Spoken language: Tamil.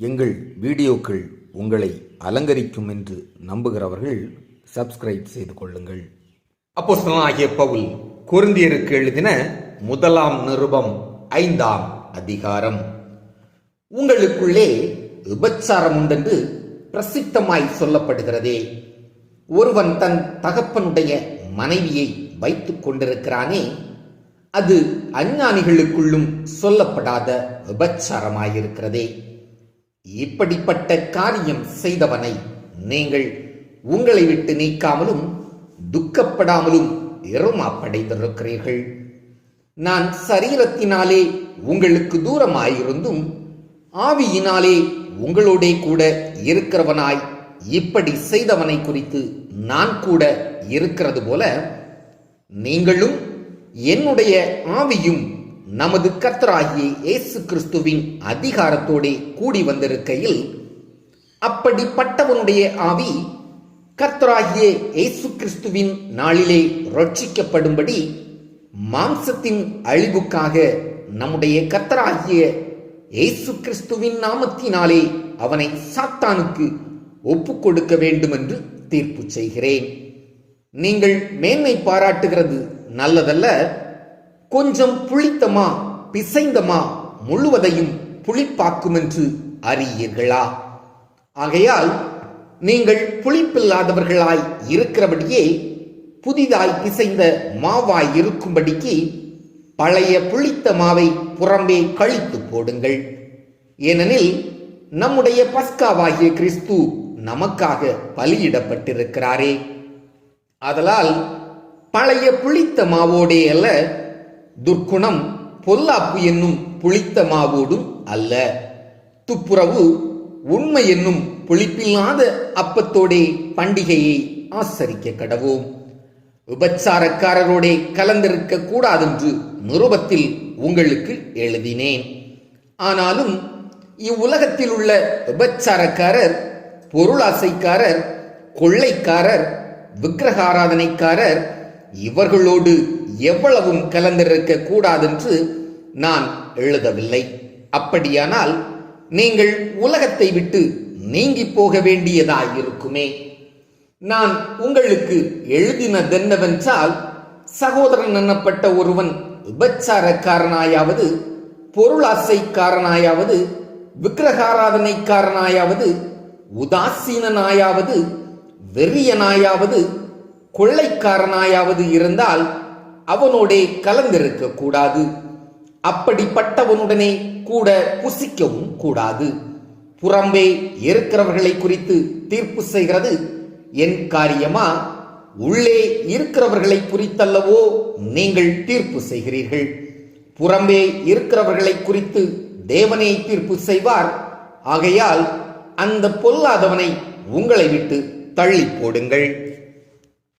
எங்கள் வீடியோக்கள் உங்களை அலங்கரிக்கும் என்று நம்புகிறவர்கள் சப்ஸ்கிரைப் செய்து கொள்ளுங்கள். அப்போஸ்தலனாகிய பவுல் குருந்தியருக்கு எழுதின முதலாம் நிருபம் ஐந்தாம் அதிகாரம். உங்களுக்குள்ளே விபச்சாரம் உண்டென்று பிரசித்தமாய் சொல்லப்படுகிறதே. ஒருவன் தன் தகப்பனுடைய மனைவியை வைத்துக் கொண்டிருக்கிறானே அது அஞ்ஞானிகளுக்குள்ளும் சொல்லப்படாத விபச்சாரமாயிருக்கிறதே. இப்படிப்பட்ட காரியம் செய்தவனை நீங்கள் உங்களை விட்டு நீக்காமலும் துக்கப்படாமலும் எருமாப்படைந்திருக்கிறீர்கள் நான் சரீரத்தினாலே உங்களுக்கு தூரமாயிருந்தும் ஆவியினாலே உங்களோடே கூட இருக்கிறவனாய் இப்படி செய்தவனை குறித்து நான் கூட இருக்கிறது போல நீங்களும் என்னுடைய ஆவியும் நமது கர்த்தராகிய இயேசு கிறிஸ்துவின் அதிகாரத்தோடே கூடி வந்திருக்கையில் அப்படிப்பட்டவனுடைய ஆவி கர்த்தராகிய இயேசு கிறிஸ்துவின் நாளிலே ரட்சிக்கப்படும்படி மாம்சத்தின் அழிவுக்காக நம்முடைய கர்த்தராகிய இயேசு கிறிஸ்துவின் நாமத்தினாலே அவனை சாத்தானுக்கு ஒப்பு கொடுக்க வேண்டும் என்று தீர்ப்பு செய்கிறேன். நீங்கள் மேன்மை பாராட்டுகிறது நல்லதல்ல கொஞ்சம் புளித்தமா பிசைந்தமா முழுவதையும் புளிப்பாக்கும் என்று அறியீர்களா? ஆகையால் நீங்கள் புளிப்பில்லாதவர்களாய் இருக்கிறபடியே புதிதாய் பிசைந்த மாவாய் இருக்கும்படிக்கு பழைய புளித்த மாவை புறம்பே கழித்து போடுங்கள். ஏனெனில் நம்முடைய பஸ்காவாகிய கிறிஸ்து நமக்காக பலியிடப்பட்டிருக்கிறாரே. அதலால் பழைய புளித்த மாவோடே அல்ல துர்க்குணம் பொல்லாப்பு என்னும் புளித்த மாவோடும் அல்ல. துப்புரவு உண்மை என்னும் புளிப்பில்லாத அப்பத்தோடே பண்டிகையை ஆசரிக்க கடவோம். விபச்சாரக்காரரோடே கலந்திருக்க கூடாதென்று நிருபத்தில் உங்களுக்கு எழுதினேன். ஆனாலும் இவ்வுலகத்தில் உள்ள விபச்சாரக்காரர் பொருளாசைக்காரர் கொள்ளைக்காரர் விக்கிரகாராதனைக்காரர் இவர்களோடு எவ்வளவும் கலந்திருக்க கூடாதென்று நான் எழுதவில்லை. அப்படியானால் நீங்கள் உலகத்தை விட்டு நீங்கி போக வேண்டியதாயிருக்குமே. நான் உங்களுக்கு எழுதினதென்னவென்றால் சகோதரன் எனப்பட்ட ஒருவன் விபச்சாரக்காரனாயாவது பொருளாசைக்காரனாயாவது விக்கிரகாராதனைக்காரனாயாவது உதாசீனனாயாவது வெறியனாயாவது கொள்ளைக்காரனாயாவது இருந்தால் அவனோடே கலந்திருக்க கூடாது அப்படிப்பட்டவனுடனே கூட புசிக்கவும் கூடாது. புறம்பே இருக்கிறவர்களை குறித்து தீர்ப்பு செய்கிறது. என் காரியமா? உள்ளே இருக்கிறவர்களை குறித்தல்லவோ நீங்கள் தீர்ப்பு செய்கிறீர்கள். புறம்பே இருக்கிறவர்களை குறித்து தேவனே தீர்ப்பு செய்வார். ஆகையால் அந்த பொல்லாதவனை உங்களை விட்டு தள்ளி போடுங்கள்.